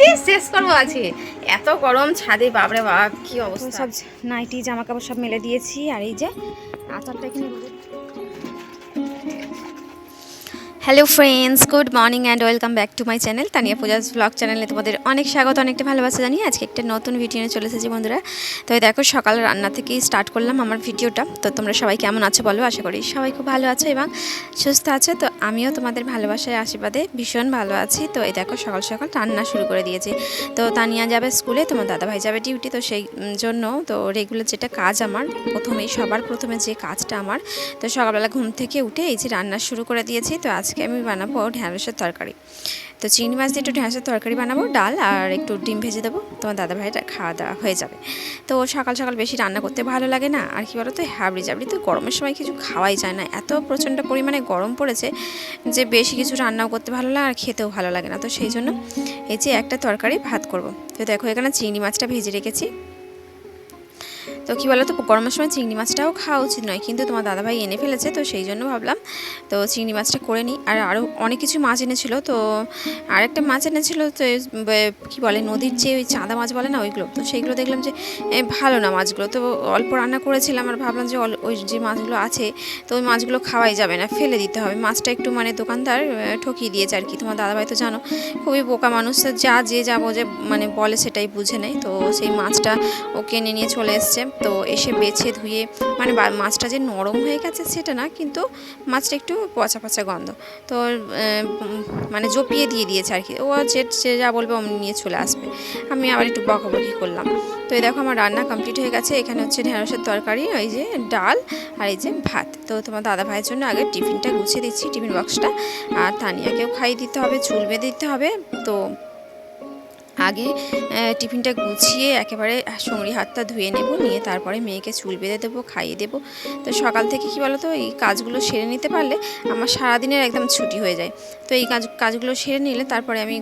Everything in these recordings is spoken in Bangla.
দিয়ে শেষ করব আছে। এত গরম ছাদে, বাপরে বাপ, কি অবস্থা। সব নাইটি জামা কাপড় সব মেলে দিয়েছি, আর এই যে আচারটা এখানে hello friends good morning and welcome back to my channel Tania Puja's blog চ্যানেলে তোমাদের অনেক স্বাগত, অনেকটা ভালোবাসা জানিয়ে আজকে একটা নতুন ভিডিও নিয়ে চলে এসেছি বন্ধুরা। তো দেখো, সকাল রান্না থেকেই স্টার্ট করলাম আমার ভিডিওটা তো তোমরা সবাই কেমন আছো বলো? আশা করি সবাই খুব ভালো আছো এবং সুস্থ আছো। তো আমিও তোমাদের ভালোবাসায় আশীর্বাদে ভীষণ ভালো আছি। তো এই দেখো, সকাল সকাল রান্না শুরু করে দিয়েছি। তো তানিয়া যাবে স্কুলে, তোমার দাদাভাই যাবে ডিউটি তো সেই জন্য তো রেগুলার যেটা কাজ আমার, প্রথমেই সবার প্রথমে যে কাজটা আমার, তো সকালবেলা ঘুম থেকে উঠে এই যে রান্না শুরু করে দিয়েছি। তো আজকে আমি বানাবো ঢ্যাঁড়সের তরকারি। তো চিংড়ি মাছ দিয়ে একটু ঢ্যাঁড়সের তরকারি বানাবো, ডাল আর একটু ডিম ভেজে দেবো। তোমার দাদা ভাইটা খাওয়া দাওয়া হয়ে যাবে। তো সকাল সকাল বেশি রান্না করতে ভালো লাগে না। আর কি বলো তো হাবড়ি জাবড়ি তো গরমের সময় কিছু খাওয়াই যায় না। এত প্রচণ্ড পরিমাণে গরম পড়েছে যে বেশি কিছু রান্নাও করতে ভালো লাগে আর খেতেও ভালো লাগে না। তো সেই জন্য এই যে একটা তরকারি ভাত করব। তো দেখো এখানে চিংড়ি মাছটা ভেজে রেখেছি। তো কী বলো তো গরমের সময় চিংড়ি মাছটাও খাওয়া উচিত নয়। কিন্তু তোমার দাদাভাই এনে ফেলেছে, তো সেই জন্য ভাবলাম, তো চিংড়ি মাছটা করে নিই। আর আরও অনেক কিছু মাছ এনেছিল, তো আরেকটা মাছ এনেছিল, তো কী বলে, নদীর যে ওই চাঁদা মাছ বলে না ওইগুলো? তো সেইগুলো দেখলাম যে ভালো না মাছগুলো। তো অল্প রান্না করেছিলাম আর ভাবলাম যে ওই যে মাছগুলো আছে, তো ওই মাছগুলো খাওয়াই যাবে না, ফেলে দিতে হবে। মাছটা একটু মানে দোকানদার ঠকিয়ে দিয়েছে আর কি। তোমার দাদাভাই তো জানো, খুবই বোকা মানুষ যা যে যাব যে মানে বলে সেটাই বুঝে নেয়। তো সেই মাছটা ও কিনে নিয়ে চলে এসছে। তো এসে বেছে ধুয়ে মানে মাছটা যে নরম হয়ে গেছে সেটা না, কিন্তু মাছটা একটু পচা পচা গন্ধ। তো মানে জপিয়ে দিয়ে দিয়েছে আর কি ও যে যে যা বলবে অমনি নিয়ে চলে আসবে। আমি আবার একটু বকাবকি করলাম। তো এই দেখো আমার রান্না কমপ্লিট হয়ে গেছে। এখানে হচ্ছে ঢেঁড়সের তরকারি, ওই যে ডাল আর এই যে ভাত। তো তোমার দাদা ভাইয়ের জন্য আগে টিফিনটা গুছিয়ে দিচ্ছি, টিফিন বক্সটা আর তানিয়াকেও খাইয়ে দিতে হবে, চুল বেঁধে দিতে হবে। তো আগে টিফিনটা গুছিয়ে একেবারে সঙ্গী হাতটা ধুয়ে নেব, নিয়ে তারপরে মেয়েকে চুল বেঁধে দেবো, খাইয়ে দেবো। তো সকাল থেকে কি বলো তো এই কাজগুলো সেরে নিতে পারলে আমার সারাদিনের একদম ছুটি হয়ে যায়। তো এই কাজ, কাজগুলো সেরে নিলে তারপরে আমি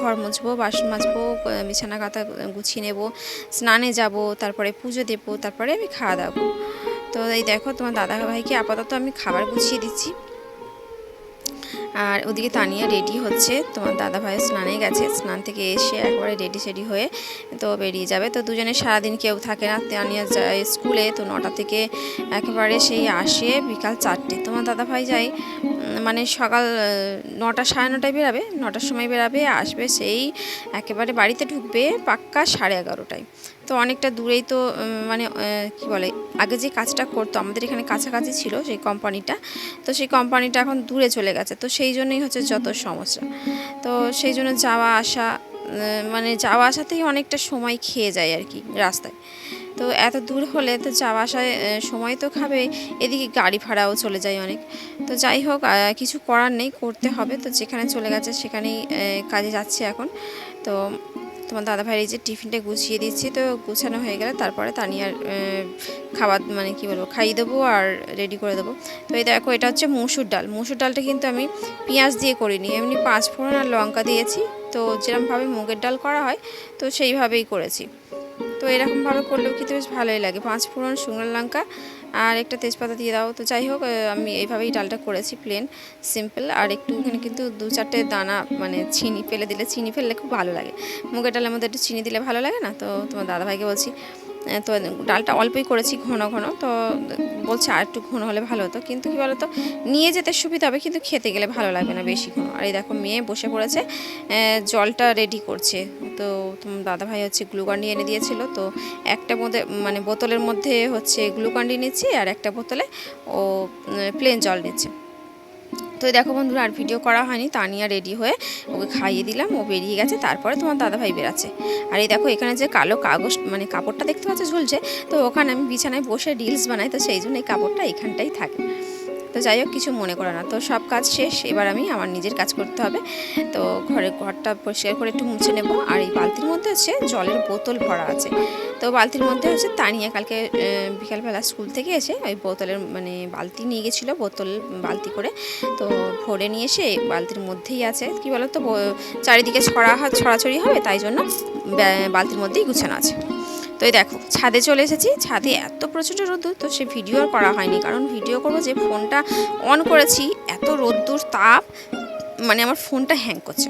ঘর মুছবো বাসন মাজবো বিছানা কাতা গুছিয়ে নেব, স্নানে যাব, তারপরে পুজো দেবো, তারপরে আমি খাওয়া দাওয়া তো এই দেখো তোমার দাদা ভাইকে আপাতত আমি খাবার গুছিয়ে দিচ্ছি। আর ওদিকে তানিয়া রেডি হচ্ছে। তোমার দাদা ভাই স্নানে গেছে। স্নান থেকে এসে একবারে রেডি সেডি হয়ে তো বেরিয়ে যাবে। তো দুজনে সারাদিন কেউ থাকে না। তানিয়া যায় স্কুলে। তো নটা থেকে একেবারে সেই আসে বিকাল চারটে। তোমার দাদা ভাই যায় মানে সকাল নটা সাড়ে নটায় বেরাবে। নটার সময় বেরাবে, আসবে সেই একেবারে বাড়িতে ঢুকবে পাক্কা সাড়ে এগারোটায়। তো অনেকটা দূরেই তো মানে কি বলে আগে যে কাজটা করতো আমাদের এখানে কাছাকাছি ছিল সেই কোম্পানিটা। তো সেই কোম্পানিটা এখন দূরে চলে গেছে। তো সেই জন্যই হচ্ছে যত সমস্যা। তো সেই জন্য যাওয়া আসা মানে যাওয়া আসাতেই অনেকটা সময় খেয়ে যায় আর কি রাস্তায়। তো এত দূর হলে তো যাওয়া আসায় সময় তো খাবে এদিকে গাড়ি ভাড়াও চলে যায় অনেক। তো যাই হোক কিছু করার নেই করতে হবে। তো যেখানে চলে গেছে সেখানেই কাজে যাচ্ছে এখন। তো তোমার দাদা ভাইয়ের যে টিফিনটা গুছিয়ে দিচ্ছি, তো গুছানো হয়ে গেলে তারপরে তানিয়ার আর খাবার মানে কি বলব, খাইয়ে দেবো আর রেডি করে দেবো। তো এই দেখো, এটা হচ্ছে মুসুর ডাল। মুসুর ডালটা কিন্তু আমি পেঁয়াজ দিয়ে করিনি, এমনি পাঁচ ফোড়ন আর লঙ্কা দিয়েছি। তো যেরকমভাবে মুগের ডাল করা হয়, তো সেইভাবেই করেছি। এরকমভাবে করলেও কিন্তু বেশ ভালোই লাগে। পাঁচ ফোড়ন, শুকনো লঙ্কা আর একটা তেজপাতা দিয়ে দাও। তো যাই হোক আমি এইভাবেই ডালটা করেছি প্লেন সিম্পল আর একটু ওখানে কিন্তু দু চারটে দানা মানে চিনি ফেলে দিলে, চিনি ফেললে খুব ভালো লাগে। মুগের ডালের মধ্যে একটু চিনি দিলে ভালো লাগে না? তো তোমার দাদাভাইকে বলছি তো ডালটা অল্পই করেছি ঘন ঘন, তো বলছে আর একটু ঘন হলে ভালো হতো। কিন্তু কী বলতো, নিয়ে যেতে সুবিধা হবে, কিন্তু খেতে গেলে ভালো লাগবে না বেশি ঘন। আর এই দেখো, মেয়ে বসে পড়েছে জলটা রেডি করছে। তো তোমার দাদাভাই হচ্ছে গ্লুকান্ডি এনে দিয়েছিল, তো একটা মধ্যে মানে বোতলের মধ্যে হচ্ছে গ্লুকান্ডি নিচ্ছে, আর একটা বোতলে ও প্লেন জল নিচ্ছে। তো দেখো বন্ধুরা, আর ভিডিও করা হয়নি তা তানিয়া রেডি হয়ে ওকে খাইয়ে দিলাম, ও বেরিয়ে গেছে, তারপরে তোমার দাদাভাই বেরাচ্ছে। আর এই দেখো, এখানে যে কালো কাগজ মানে কাপড়টা দেখতে পাচ্ছ ঝুলছে, তো ওখানে আমি বিছানায় বসে রিলস বানাই, তো সেই জন্য এই কাপড়টা এখানটাই থাকে। তো যাই হোক, কিছু মনে করে না। তো সব কাজ শেষ, এবার আমি আমার নিজের কাজ করতে হবে। তো ঘরে, ঘরটা পরিষ্কার করে একটু মুছে নেব। আর এই বালতির মধ্যে হচ্ছে জলের বোতল ভরা আছে। তো বালতির মধ্যে হচ্ছে তানিয়া কালকে বিকালবেলা স্কুল থেকে এসে ওই বোতলের মানে বালতি নিয়ে গেছিল বোতল, বালতি করে। তো ভরে নিয়ে এসে বালতির মধ্যেই আছে। কি বলো তো চারিদিকে ছড়া ছড়াছড়ি হবে, তাই জন্য বালতির মধ্যেই গুছানো আছে। তো এই দেখো, ছাদে চলে এসেছি। ছাদে এত প্রচণ্ড রোদ্দুর, তো সে ভিডিও আর করা হয়নি। কারণ ভিডিও করব যে ফোনটা অন করেছি, এত রোদ্দুর, তাপ মানে আমার ফোনটা হ্যাং করছে।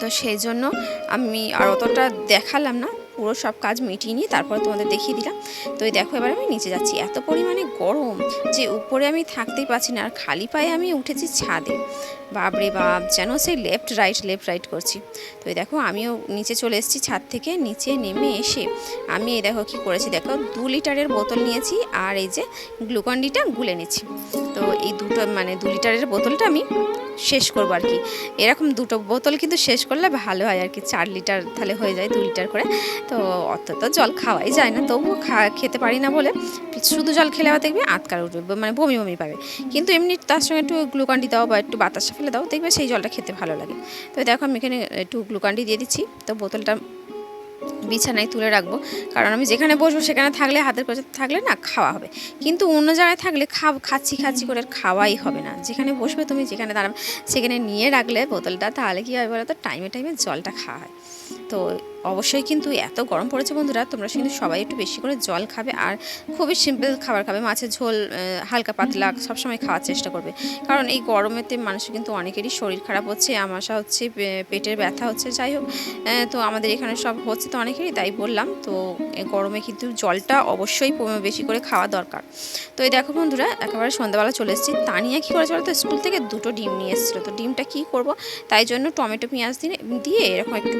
তো তো সেই জন্য আমি আর অতটা দেখালাম না। পুরো সব কাজ মিটিয়ে নিয়ে তারপরে তোমাদের দেখিয়ে দিলাম। তো এই দেখো, এবার আমি নিচে যাচ্ছি। এত পরিমাণে গরম যে উপরে আমি থাকতেই পারছি না, আর খালি পায়ে আমি উঠেছি ছাদে। বাপরে বাপ, যেন সেই লেফট রাইট লেফট রাইট করছি। তো এই দেখো, আমিও নিচে চলে এসেছি ছাদ থেকে, নিচে নেমে এসে আমি এই দেখো কি করেছি, দেখো দু লিটারের বোতল নিয়েছি, আর এই যে গ্লুকন ডিটা গুলে নিচ্ছি। তো এই দুটো মানে দু লিটারের বোতলটা আমি শেষ করব আর কি। এরকম দুটো বোতল কিন্তু শেষ করলে ভালো হয় আর কি। চার লিটার তাহলে হয়ে যায় দু লিটার করে। তো অত তো জল খাওয়াই যায় না। তবুও খেতে পারি না বলে শুধু জল খেলে আবার দেখবে আটকার উঠবে মানে বমি বমি পাবে। কিন্তু এমনি তার সঙ্গে একটু গ্লুকান্ডি দাও বা একটু বাতাসা ফেলে দাও, দেখবে সেই জলটা খেতে ভালো লাগে। তো দেখো আমি এখানে একটু গ্লুকান্ডি দিয়ে দিচ্ছি। তো বোতলটা বিছানায় তুলে রাখব। কারণ আমি যেখানে বসবো সেখানে থাকলে, হাতের কাছে থাকলে না খাওয়া হবে। কিন্তু অন্য জায়গায় থাকলে খাব, খাচ্ছি খাচ্ছি করে খাওয়াই হবে না। যেখানে বসবে তুমি যেখানে দাঁড়াবে, সেখানে নিয়ে রাখলে বোতলটা, তাহলে কী হবে বলো তো টাইমে টাইমে জলটা খাওয়া হয়। তো অবশ্যই কিন্তু এত গরম পড়েছে বন্ধুরা, তোমরা কিন্তু সবাই একটু বেশি করে জল খাবে আর খুবই সিম্পল খাবার খাবে। মাছের ঝোল হালকা পাতলা সবসময় খাওয়ার চেষ্টা করবে। কারণ এই গরমেতে মানুষের কিন্তু অনেকেরই শরীর খারাপ হচ্ছে আমাশা হচ্ছে পেটের ব্যথা হচ্ছে, যাই হোক। তো আমাদের এখানে সব হচ্ছে তো অনেকেরই তাই বললাম। তো গরমে কিন্তু জলটা অবশ্যই বেশি করে খাওয়া দরকার। তো এই দেখো বন্ধুরা, একেবারে সন্ধ্যাবেলা চলে এসেছি। তানিয়া কী করেছে বলো তো স্কুল থেকে দুটো ডিম নিয়ে এসেছিল। তো ডিমটা কী করব? তাই জন্য টমেটো, পেঁয়াজ দিয়ে দিয়ে এরকম একটু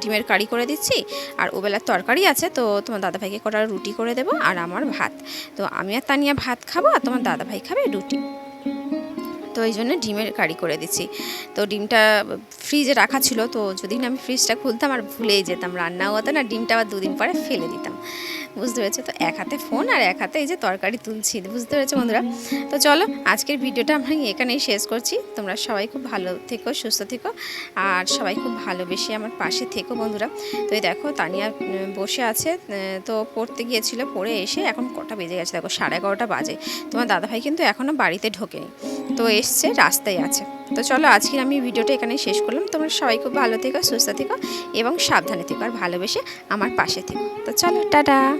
ডিমের কারি করে দিচ্ছি। আর ওবেলার তরকারি আছে, তো তোমার দাদাভাইকে কটা রুটি করে দেবো আর আমার ভাত। তো আমি আর তানিয়া ভাত খাব আর তোমার দাদাভাই খাবে রুটি। তো এই জন্য ডিমের কারি করে দিচ্ছি। তো ডিমটা ফ্রিজে রাখা ছিল, তো যদি না আমি ফ্রিজটা খুলতাম আর ভুলেই যেতাম। রান্নাও হতো না, ডিমটা আবার দুদিন পরে ফেলে দিতাম। বুঝতে পেরেছ? তো এক হাতে ফোন আর এক হাতে এই যে তরকারি তুলছি, বুঝতে পেরেছ বন্ধুরা? তো চলো, আজকের ভিডিওটা আমি এখানেই শেষ করছি। তোমরা সবাই খুব ভালো থেকো, সুস্থ থেকো, আর সবাই খুব ভালোবেসে আমার পাশে থেকো বন্ধুরা। তো এই দেখো, তানিয়া বসে আছে তো পড়তে গিয়েছিল, পড়ে এসে এখন কটা বেজে গেছে? দেখো, সাড়ে এগারোটা বাজে। তোমার দাদাভাই কিন্তু এখনও বাড়িতে ঢোকেনি। তো এসছে, রাস্তায় আছে। তো চলো, আজকের আমি ভিডিওটা এখানে শেষ করলাম। তোমরা সবাই খুব ভালো থেকো, সুস্থ থেকো, এবং সাবধানে থেকো, আর ভালোবেসে আমার পাশে থেকো। তো চলো, টাটা!